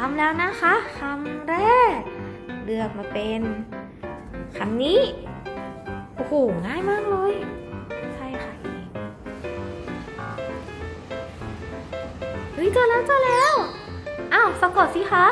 คำแรก เลือกมาเป็นคำนี้ โอ้โห ง่ายมากเลยใช่ค่ะองเฮ้ยเจอแล้วเจอแล้ว อ้าวสะกดสิคะ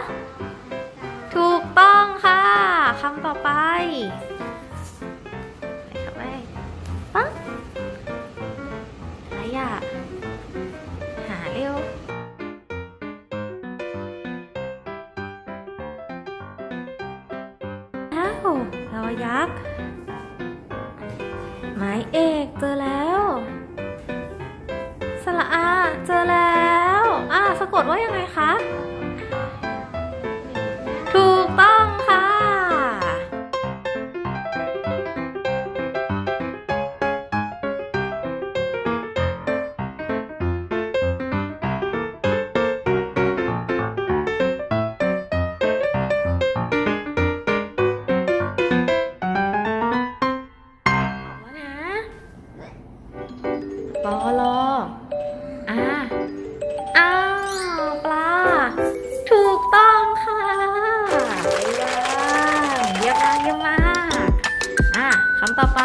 ล้วรอยักษ์หมายเอกเจอแล้ว สระอาเจอแล้ว อ่าสะกดว่ายังไงคะ ปอลออ่าอ้าวปลา ถูกต้องค่ะเยี่ยมมมากเยี่ยมมากอะคำต่อไป